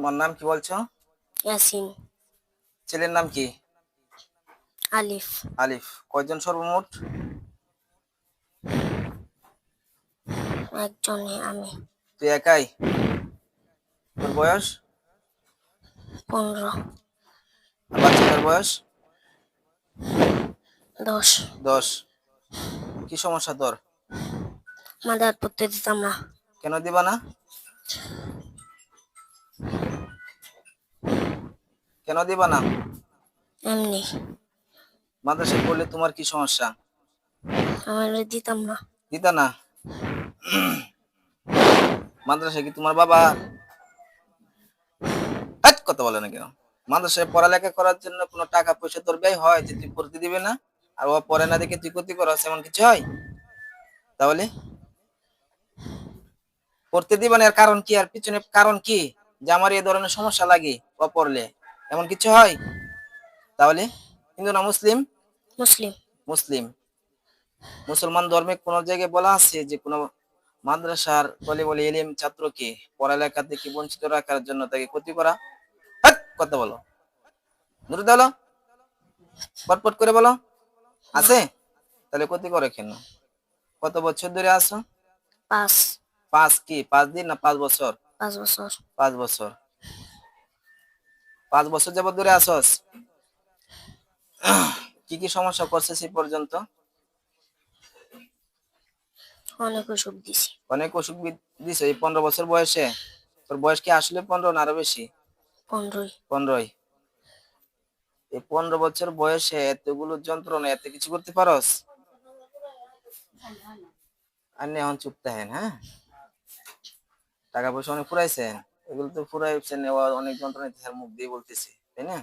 তোমার নাম কি বলছো? ইয়াসিন। ছেলের নাম কি? আলিফ। আলিফ। কয়জন সর্বমোট? একজনে আমি। তুই একাই? তোর বয়স? পনেরো। বাচ্চাটার বয়স? দশ। দশ। কি সমস্যা তোর? মাদার পড়তে দিতাম না। কেন দিবা না? কেন দিবা না? এমনি। মাদ্রাসায় পড়লে তোমার কি সমস্যা? আমার দিতাম না। দিতা না? মাদ্রাসায় কি তোমার বাবা? হাট কথা বলে না কেন? মাদ্রাসায় পড়ালেখা করার জন্য কোনো টাকা পয়সা তোর ব্যয় হয় যে তুই পড়তে দিবে না? আর ও পড়ে না দেখে তুই ক্ষতি করস এমন কিছু হয়? তাহলে? পড়তে দিবে না এর কারণ কি? আর পিছনে কারণ কি? যে আমার এই ধরনের সমস্যা লাগে ও পড়লে। এমন কিছু হয়? তাহলে হিন্দু না মুসলিম? মুসলিম। মুসলিম। মুসলমান ধর্মে কোন জায়গায় বলা আছে যে কোন মাদ্রাসার বলে বলে এলিম ছাত্রকে পড়ালেখা থেকে বঞ্চিত রাখার জন্য তাকে ক্ষতি করা? কথা বলো। দূরে বলো পটপট করে বলো। আছে? তাহলে ক্ষতি করে কেন? কত বছর ধরে আসো পাঁচ। পাঁচ কি? পাঁচ দিন না পাঁচ বছর? পাঁচ বছর। পাঁচ বছর। পাঁচ বছর যাবত ধরে আসস? কি কি সমস্যা করছে সে পর্যন্ত? অনেক ওষুধ দিছি। অনেক অসুখ দিছে? এই পনেরো বছর বয়সে? তোর বয়স কি আসলে পনেরো না আরও বেশি? পনেরোই। পনেরোই। এই পনেরো বছর বয়সে এতগুলো যন্ত্রণা এত কিছু করতে পারস? আর নে এখন চুপ থাকেন হ্যাঁ? টাকা পয়সা অনেক ফুরাইছেন? এগুলো তো ফুরাইছেন নেওয়া অনেক যন্ত্রণা দিতেছে, মুখ দিয়ে বলতেছি তাই না?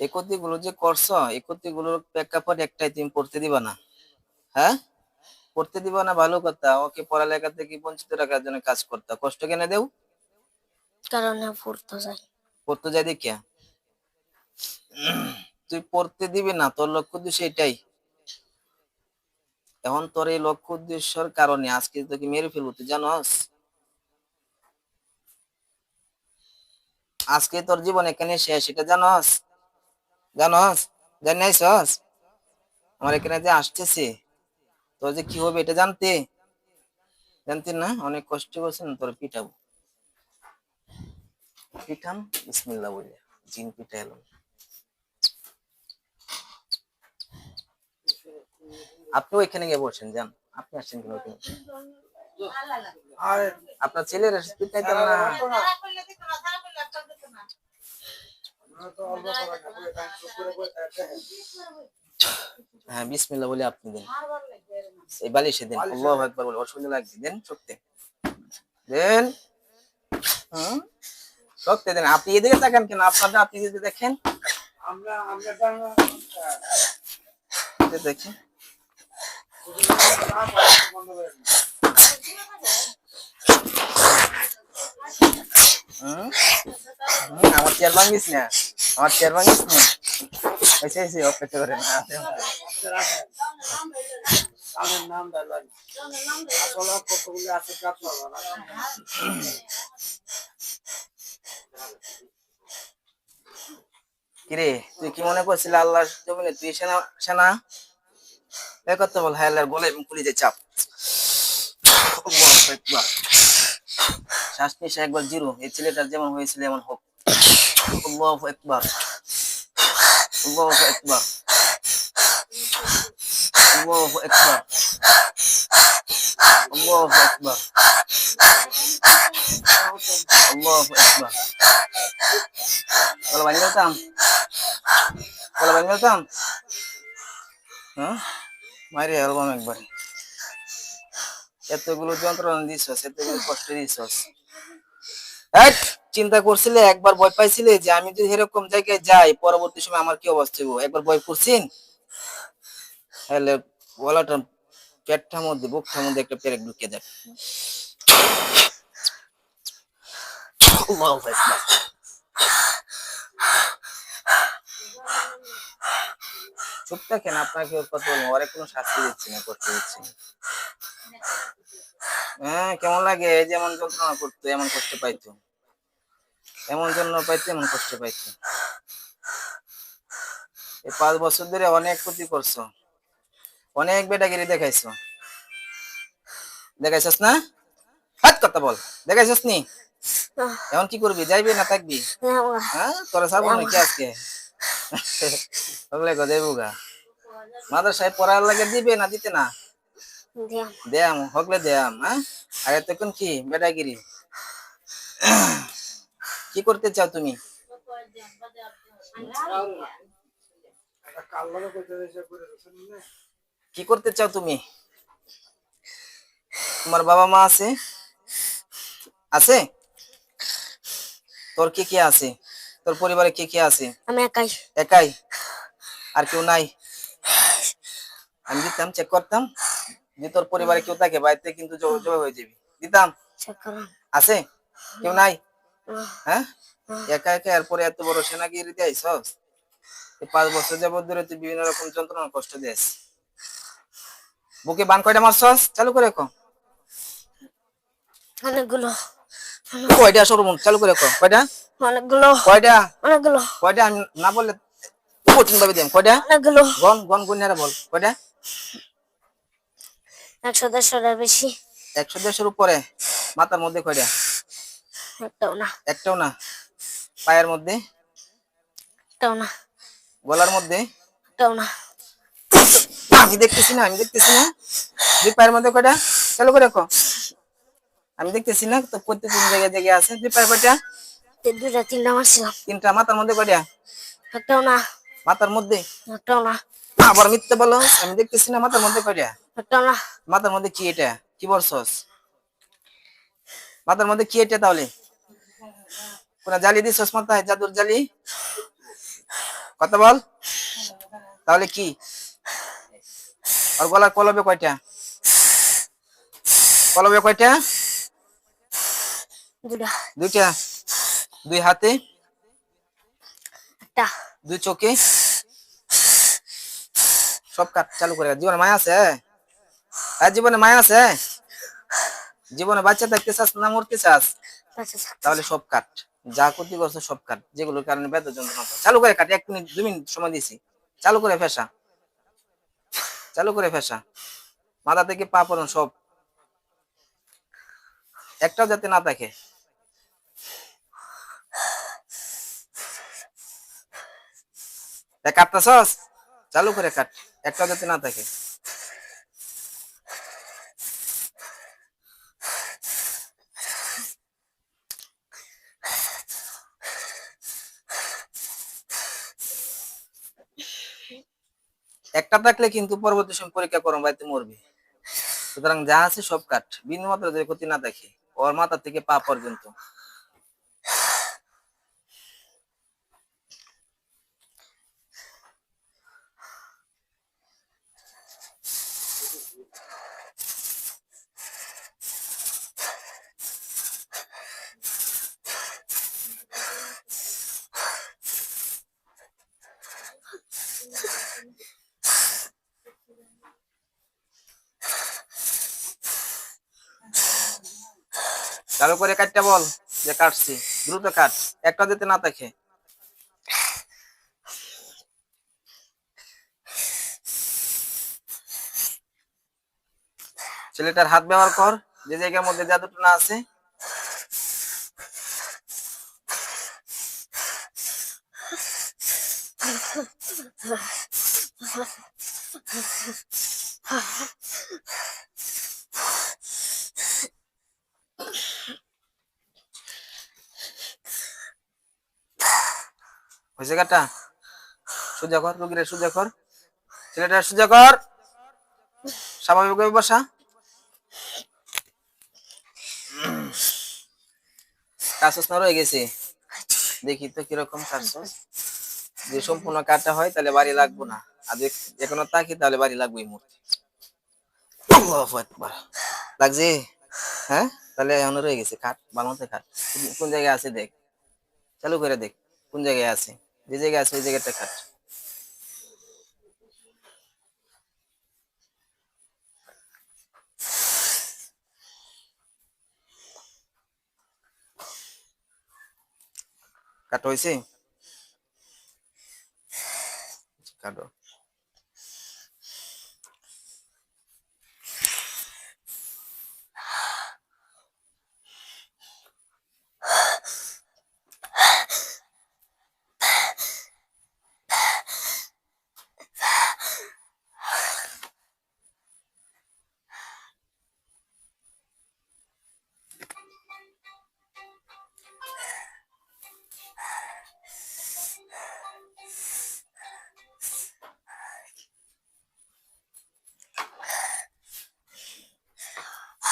এই গুলো যে করছ এই গুলোর প্রেক্ষাপট একটাই তুমি পড়তে দিবা না। হ্যাঁ? পড়তে দিবা না ভালো কথা। ওকে পড়ালেখা থেকে বঞ্চিত রাখার জন্য কাজ করতে। কষ্ট কেন দেও? কারণে পড়তে যাই। পড়তে যাই দেখিয়া। তুই পড়তে দিবি না তোর লক্ষ্য উদ্দেশ্য এটাই। এখন তোর এই লক্ষ্য উদ্দেশ্যর কারণে আজকে তোকে মেরে ফেলব তুই জানস? আজকে তোর জীবন এখানে শেষ এটা জানস? জানস? জানাইছস? আমার এখানে যে আসতেছে তোর যে কি হবে এটা জানতে? জানতেন না? অনেক কষ্ট করছেন তোর পিটাবো পিঠান? বিসমিল্লা বলে জিন পিঠা এলো। আপনি ওইখানে গিয়ে বসেন যান। আপনি আসছেন কেন ওইখানে আপনার ছেলের পিঠাইতেন না? হ্যাঁ বিসমিল্লা বলে আপনি দেন। এই বালিশে দেন। আল্লাহ একবার বলে অসুবিধা লাগছে দেন সত্যি। দেন। হুম? সত্যি দেন। আপনি এদিকে তাকান কেন? আপনারটা আপনি যদি দেখেন। আমরা আমরা দেখেন? হুম, আমার চেয়ার ভাঙিস না? আমার চেয়ার ভাঙিস না? এসে এসে অপেক্ষা করে না কিরে তুই কি মনে করছিলি আল্লাহ জমিনে তুই সেনা সেনা? এ কথা বল হ্যাঁ আল্লাহর এবং পুলিশে চাপ। শ্বাস নিঃশ্বাস একবার জিরো এই ছেলেটার যেমন হয়েছিল এমন হোক আল্লাহু একবার আল্লাহু একবার আল্লাহু একবার আল্লাহু একবার আল্লাহু একবার বলো ভাই বলতাম বলো ভাই বলতাম হ্যাঁ মারি অ্যালবাম একবার এতগুলো যন্ত্রণা দিছস এতগুলো কষ্ট দিছস চিন্তা করছিলে, একবার ভয় পাইছিলে যে আমি যদি এরকম জায়গায় যাই, পরবর্তী সময় আমার কি অবস্থা একবার ভয় করছেন তাহলে গলাটা পেটটার মধ্যে, বুকটার মধ্যে একটা পেরেক ঢুকিয়ে দেয় আল্লাহু আকবার। চুপ থাকেন, আপনাকে কথা বলব কোনো শাস্তি দিচ্ছি না, করতে দিচ্ছি না। হ্যাঁ কেমন লাগে? যেমন যন্ত্রণা করতো, এমন কষ্ট এমন জন্য এমন কষ্ট এই পাঁচ বছর ধরে অনেক ক্ষতি করছ। অনেক বেটাগিরি দেখাইছো। না? হাত কথা বল। নি? এখন কি করবি? যাইবি না থাকবি। হ্যাঁ তোরা নাকি আজকে? ওগুলো গো দেবো গা। মাদ্রাসায় পড়ার লাগে দিবে না দিতে না? দিয়াম। হকলে দেয়াম হ্যাঁ? আর এতক্ষণ কি? বেটাগিরি কি করতে চাও তুমি? কি করতে চাও তুমি? তোমার বাবা মা আছে? আছে? তোর কে কে আছে? তোর পরিবারে কে কে আছে? আমি একাই। একাই? আর কেউ নাই? আমি দিতাম চেক করতাম। যে তোর পরিবারে কেউ থাকে বাড়িতে কিন্তু জয় হয়ে যাবি। দিতাম? আছে? কেউ নাই? হ্যাঁ? একা একা এরপরে এত বড় সেনাগিরি পাঁচ বছর যাবত ধরে তুই বিভিন্ন রকম যন্ত্রণা কষ্ট দিয়েছ বুকে বান কয়টা মারছস? চালু করে কো অনেকগুলো। কয়টা সরমুন চালু করে কো কয়টা? অনেকগুলো। কয়টা? অনেকগুলো। কয়টা? না বললে কঠিন ভাবে দিম। কয়টা? অনেকগুলো। গন গন গুনিয়ারা বল। কয়টা? একশো দেড়শোটার বেশি। একশো দেড়শোর উপরে? মাথার মধ্যে কয়টা? একটাও না। একটাও না? পায়ের মধ্যে? একটাও না। গলার মধ্যে? একটাও না। আমি দেখতেছি না আমি দেখতেছি না। দুই পায়ের মধ্যে কয়টা? চালু করে রাখো। আমি দেখতেছি না তো কোন জায়গায় জায়গায় আছে। দুই পায়ে কয়টা? তিন দুইটা তিনটা মারছিলাম। তিনটা। মাথার মধ্যে কয়টা? একটাও না। মাথার মধ্যে? একটাও না। আবার মিথ্যে বলো আমি দেখতেছি না মাথার মধ্যে কয়টা? না মাথার মধ্যে কি এটা? কি বলছস? মাথার মধ্যে কি এটা তাহলে? কোন জালি দিছস মাথায়? জাদুর জালি? কথা বল। তাহলে কি? আর গলার কলবে কয়টা? কলবে কয়টা? দুইটা। দুই হাতে? দুই চোখে? সব কাট চালু করে জীবনে মায়া আছে আর জীবনে মায়া আছে? জীবনে বাচ্চা থাকতে চাস না মরতে চাস? তাহলে সব কাট। যা ক্ষতি করছ সব কাট। যেগুলোর কারণে বেদ যন্ত্রণা চালু করে কাট এক মিনিট দুই মিনিট সময় দিছি চালু করে ফেসা। চালু করে ফেসা। মাথা থেকে পা পর্যন্ত সব। একটাও যাতে না থাকে। কাটতেছস? চালু করে কাট। একটাও যাতে না থাকে। একটা থাকলে কিন্তু পরবর্তী সময় পরীক্ষা করো, বাড়িতে মরবে। সুতরাং যা আছে সব কাঠ বিন্দু মাত্র যদি ক্ষতি না দেখে, ওর মাথা থেকে পা পর্যন্ত। চালু করে কাটটা বল, যে কাটছি। দ্রুত কাট, একটা যেতে না দেখে ছেলেটার হাত ব্যবহার কর, যে জায়গার মধ্যে জাদুটা না আছে কাটা সোজা কর রুগীরা সোজা কর ছেলেটা সোজা কর স্বাভাবিকভাবে বসা দেখি তো কীরকম যে সম্পূর্ণ কাটা হয়, তাহলে বাড়ি লাগবো না। আর এখনও তাকি, তাহলে বাড়ি লাগবে এই মুহূর্তে। লাগছে? হ্যাঁ? তাহলে এখনও রয়ে গেছে বানাতে কাট কোন- কোন জায়গায় আছে দেখ? চালু করে দেখ, কোন জায়গায় আছে? যে জায়গায় আছে এই জায়গাটা কাট কাট হয়েছে? কাটো।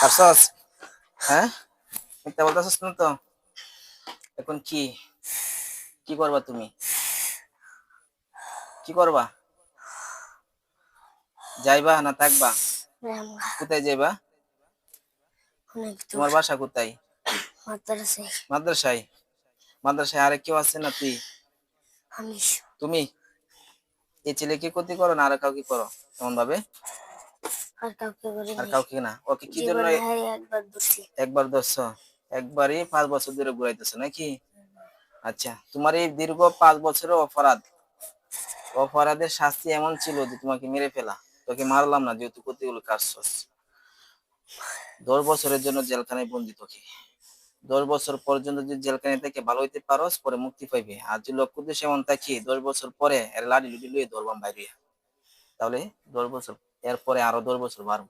কাটছস হ্যাঁ? মিথ্যা বলতেছস না তো? এখন কি? কি করবা তুমি? কি করবা? যাইবা না থাকবা? কোথায় যাইবা? তোমার বাসা কোথায়? মাদ্রাসে মাদ্রাসায়? মাদ্রাসায় আরে কেউ আছে না তুই? তুমি? এই ছেলেকে ক্ষতি করো না আর কাউকে করো? এমন ভাবে আর কাউকে করে আর কাউকে না। ওকে কি জন্য একবার ধরছি। একবার দশ একবারই পাঁচ বছর ধরে ঘুরাইতেছে নাকি? আচ্ছা তোমার এই দীর্ঘ পাঁচ বছরের অপরাধ অপরাধের শাস্তি এমন ছিল যে তোমাকে মেরে ফেলা। তোকে মারলাম না যেহেতু কতগুলো কাজ দশ বছরের জন্য জেলখানায় বন্দি তোকে। দশ বছর পর্যন্ত যদি জেলখানায় থেকে ভালো হইতে পারস পরে মুক্তি পাইবে। আর যদি লক্ষ্য উদ্দেশ্য এমন থাকি দশ বছর পরে এর লাড়ি লুডি লুয়ে ধরবাম বাইরে। তাহলে দশ বছর এরপরে আরও দশ বছর বাড়ব।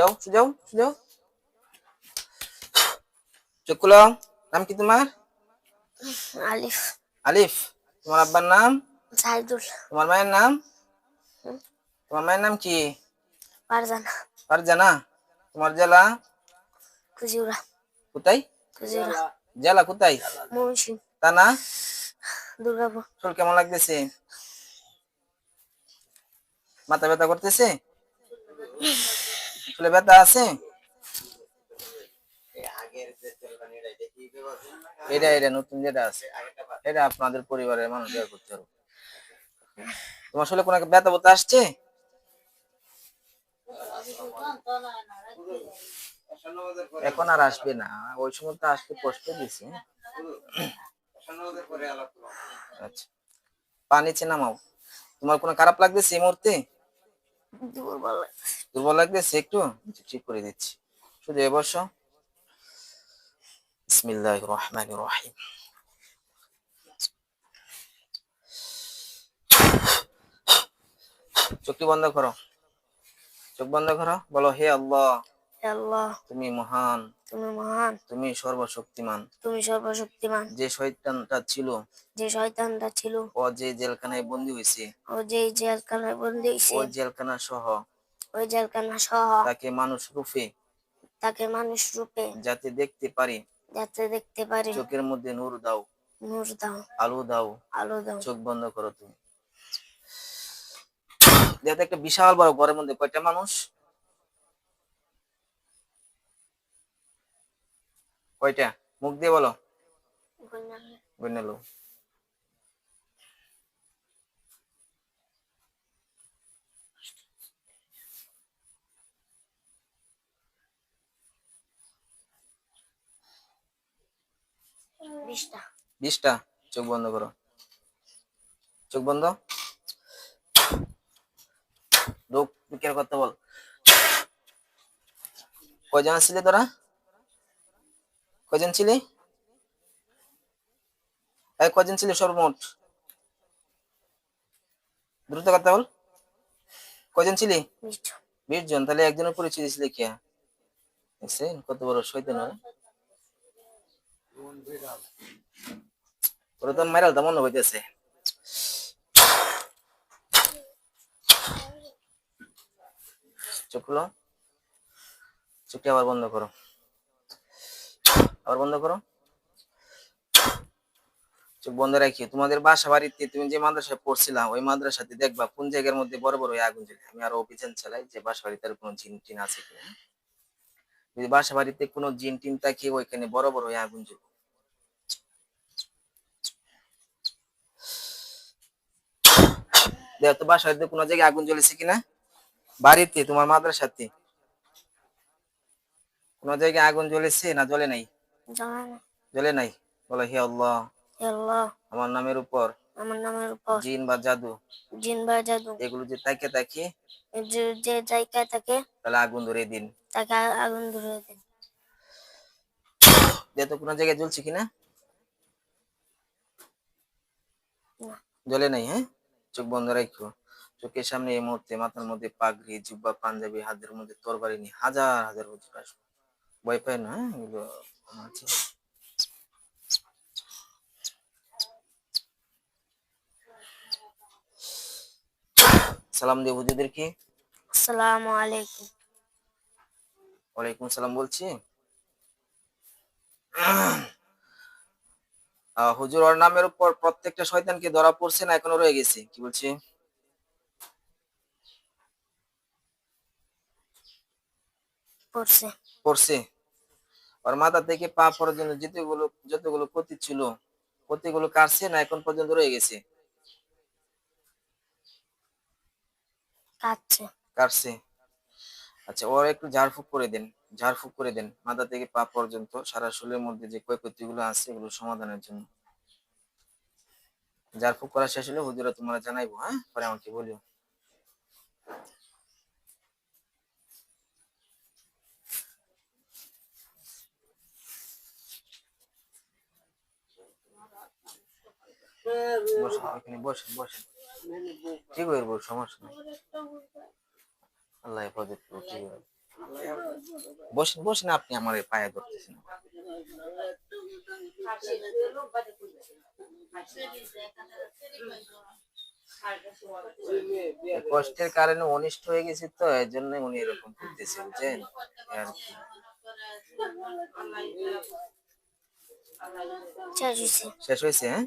সুজাও সুজাও সুজাও চোখ খুলো নাম কি তোমার আলিফ আলিফ তোমার আব্বার নাম সাইদুল তোমার মায়ের নাম তোমার মায়ের নাম কি পারজানা ফারজানা তোমার জেলা কুজিউরা কোথায় কুজিউরা জেলা কোথায় মৌসিম তা না দুর্গাপুর শরীর কেমন লাগতেছে মাথা ব্যথা করতেছে চুলে ব্যথা আছে? এটা এটা নতুন যেটা আছে এটা আপনাদের পরিবারের মানুষ বের করতে হবে। তোমার শরীরে কোনো ব্যথা ব্যথা আসছে? এখন আর আসবে না ওই সময় তো আসতে কষ্ট দিছি আচ্ছা পানি নিচে নামাও। তোমার কোনো খারাপ লাগতেছে এই মুহূর্তে? দুর্বল দুর্বল লাগতেছে একটু ঠিক করে দিচ্ছি। শুধু এ বসো। বিসমিল্লাহ রহমান রহিম। চোখটি বন্ধ করো। চোখ বন্ধ করো। বলো হে আল্লাহ। হে আল্লাহ। তুমি মহান। তুমি মহান। তুমি সর্বশক্তিমান। তুমি সর্বশক্তিমান। যে শয়তানটা ছিল। যে শয়তানটা ছিল। ও যে জেলখানায় বন্দী হয়েছে। ও যে জেলখানায় বন্দী হয়েছে। ও জেলখানা সহ। ওই জেলখানা সহ তাকে মানুষ রূপে তাকে মানুষ রূপে যাতে দেখতে পারি। যাতে দেখতে পারে। চোখের মধ্যে নূর দাও। নূর দাও। আলো দাও। আলো দাও। চোখ বন্ধ করো তুমি। দেখো একটা বিশাল বড় ঘরের মধ্যে কয়টা মানুষ? কয়টা? মুখ দিয়ে বলো। গন্যালো বিশটা। বিশটা? চোখ বন্ধ করো। চোখ বন্ধ? লোক বিকের কথা বল। কয়জন ছিলি তোরা? কয়জন ছিলি? এই কয়জন ছিলি সর্বমোট? দ্রুত কথা বল। কয়জন ছিলি? বিশ জন তাহলে একজনের পরিচয় দিয়েছিলে কে? কত বড় শৈতান ওরা। ওরা তো মাইরাল তেমন হইতেছে। চোখ খুলো। আবার বন্ধ করো। আবার বন্ধ করো। চোখ বন্ধ রাখি তোমাদের বাসা বাড়িতে তুমি যে মাদ্রাসায় পড়ছিলা, ওই মাদ্রাসাতে দেখবা কোন জায়গার মধ্যে বড় বড় ওই আগুন জ্বলে। আমি আরও অভিযান চালাই যে বাসা বাড়িতে আর কোনো জিন টিন আছে কিনা। যদি বাসা বাড়িতে কোনো জিন টিন থাকে, ওইখানে বড় বড় ওই আগুন জ্বলবে দেখো তো বাসা কোনো জায়গায় আগুন জ্বলেছে কিনা? বাড়িতে তোমার মাদ্রাসাতে? কোনো জায়গায় আগুন জ্বলেছে না জ্বলে নাই? জ্বলে। নাই? বলো হে আল্লাহ। আমার নামের উপর। আমার নামের উপর। জিন বা জাদু। জিন বা জাদু। এগুলো যে তাকে তাকে যে যে জায়গায় থাকে তাহলে আগুন ধরে দিন। তাকে আগুন ধরে দিন। যেহেতু কোনো জায়গায় জ্বলছে কিনা? জ্বলে নাই হ্যাঁ? চোখ বন্ধ রাখো চোখের সামনে এই মুহূর্তে মাথার মধ্যে পাগড়ি জুব্বা পাঞ্জাবি হাতের মধ্যে তরবারি নিয়ে হাজার হাজার হুজুর আসবে। ভয় পায় না হ্যাঁ? এগুলো আছে। সালাম দিয়ে হুজুরদেরকে আসসালামু আলাইকুম। ওয়ালাইকুম সালাম বলছি। হুজুর ওর নামের উপর প্রত্যেকটা শয়তানকে ধরা পড়ছে না এখনও রয়ে গেছে। কি বলছি? পড়ছে। পড়ছে। ওর মাথা থেকে পা পর্যন্ত যতগুলো যতগুলো ক্ষতি ছিল ক্ষতিগুলো কাটছে না এখন পর্যন্ত রয়ে গেছে। কাঁদছে কাটছে। আচ্ছা ওর একটু ঝাড়ফুঁক করে দেন। ঝাড়ফুঁক করে দেন। মাথা থেকে পা পর্যন্ত সারা শরীরের মধ্যে যে ক্ষয়ক্ষতিগুলো আছে এগুলো সমাধানের জন্য। ঝাড়ফুঁক করা শেষ হলে হুজুরা তোমরা জানাইবো হ্যাঁ? পরে আমাকে বলিও। বসেন ঠিক হয়ে সমস্যা নেই। আল্লাহ হেফাজত করুক, ঠিক যাবে। বসেন বসেন আপনি আমার পায়ে ধরতেছেন। কষ্টের কারণে অনিষ্ট হয়ে গেছে তো এর জন্য উনি এরকম করতেছে বুঝছেন শেষ হয়েছে হ্যাঁ?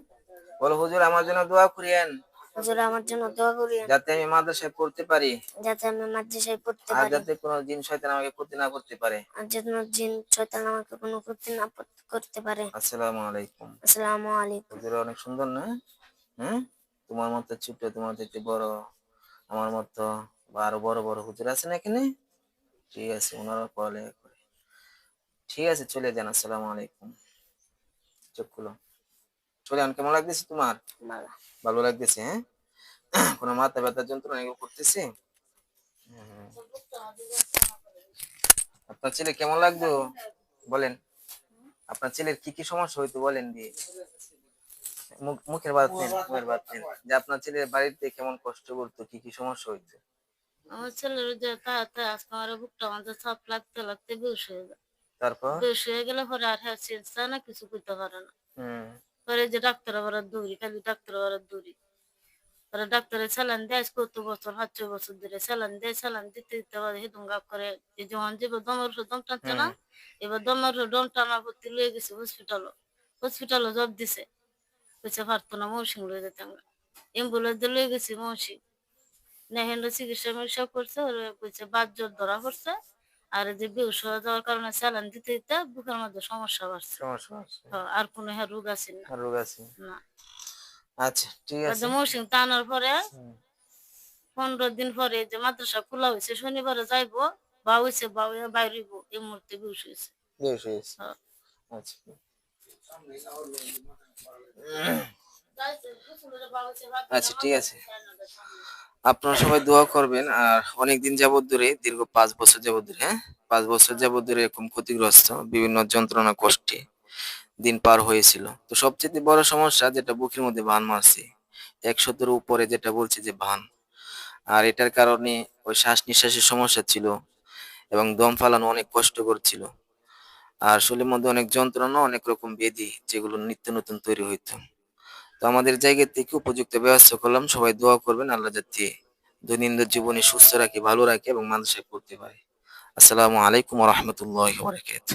বলো হুজুর আমার জন্য দোয়া করিয়েন। হুজুর আমার জন্য দোয়া করিয়েন। যাতে আমি মাদ্রাসায় পড়তে পারি। যাতে আমি মাদ্রাসায় পড়তে পারি। আর যাতে কোনো জিন শয়তান আমাকে ক্ষতি না করতে পারে। আর যাতে কোনো জিন শয়তান আমাকে কোনো ক্ষতি না করতে পারে। আসসালামু আলাইকুম। আসসালামু আলাইকুম। হুজুর অনেক সুন্দর না? হ্যাঁ? তোমার মতো ছোট তোমার থেকে বড় আমার মতো আরও বড় বড় হুজুর আছে না এখানে? ঠিক আছে ওনারা পড়ালেখা করে। ঠিক আছে চলে যান আসসালামু আলাইকুম। চোখ খুলো। চলে যান কেমন লাগতেছে তোমার? ভালো। ভালো লাগতেছে হ্যাঁ? কোনো মাথা ব্যথার যন্ত্রণা এগুলো করতেছে? আপনার ছেলে কেমন লাগতো বলেন। আপনার ছেলের কি কি সমস্যা হইতো বলেন দিয়ে। মুখ- মুখের বাদ মুখের বাদ যে আপনার ছেলের বাড়িতে কেমন কষ্ট করতো কি কি সমস্যা হইতো? আমার ছেলের যে তাতে আজকে আমার বুকটা আমাদের চাপ লাগতে লাগতে বেশ হয়ে যায়। তারপর? বেশ হয়ে গেলে পরে আর হ্যাঁ চিন্তা না কিছু করতে পারে না। পরে যে ডাক্তার আবার দৌড়ি খালি ডাক্তার আবার দৌড়ি। পরে ডাক্তারের স্যালান দেয় কত বছর সাতশ বছর ধরে স্যালান দেয় স্যালান দিতে দিতে আবার হেদুম গাপ করে এই যখন যে দমের ওষুধ দম টানছে না এবার দমের ওষুধ দম টানা ভর্তি লয়ে গেছে হসপিটালও হসপিটালও জব দিছে। কইছে পারতো না মৌসিং লয়ে যেতে আমরা। অ্যাম্বুলেন্স দিয়ে লয়ে গেছি মৌসিং নেহেন্দ্র চিকিৎসা মিকিৎসা করছে ওর কইছে বাদ জোর ধরা পড়ছে। আর যে বেউস হয়ে যাওয়ার কারণে স্যালান দিতে দিতে বুকের মধ্যে সমস্যা বাড়ছে সমস্যা হ্যাঁ, আর কোনো হ্যাঁ রোগ আছে না রোগ আছে না আচ্ছা ঠিক আছে মৌসুম টানার পরে পনেরো দিন পরে যে মাদ্রাসা খোলা হয়েছে শনিবারে যাইবো বা হয়েছে বা বাইরিব এই মুহূর্তে বেউস হয়েছে বেশ হয়েছে হ্যাঁ। আচ্ছা আচ্ছা ঠিক আছে আপনারা সবাই দোয়া করবেন, আর অনেক দিন যাবত ধরে, দীর্ঘ পাঁচ বছর যাবত ধরে হ্যাঁ? পাঁচ বছর যাবৎ ধরে এরকম ক্ষতিগ্রস্ত বিভিন্ন যন্ত্রণা কষ্টে দিন পার হয়েছিল। তো সবচেয়ে বড় সমস্যা যেটা বুকের মধ্যে ভান মারছে একশোতের উপরে যেটা বলছে যে ভান আর এটার কারণে ওই শ্বাস নিঃশ্বাসের সমস্যা ছিল এবং দম ফালানো অনেক কষ্ট করছিল আর শরীরের মধ্যে অনেক যন্ত্রণা, অনেক রকম ব্যাধি যেগুলো নিত্য নতুন তৈরি হইতো। তো আমাদের জায়গা থেকে উপযুক্ত ব্যবস্থা করলাম। সবাই দোয়া করবেন, আল্লাহ যাতে দৈনন্দিন জীবনে সুস্থ রাখে, ভালো রাখে এবং মানুষের করতে পারে আসসালামু আলাইকুম রহমতুল্লাহ বরকাত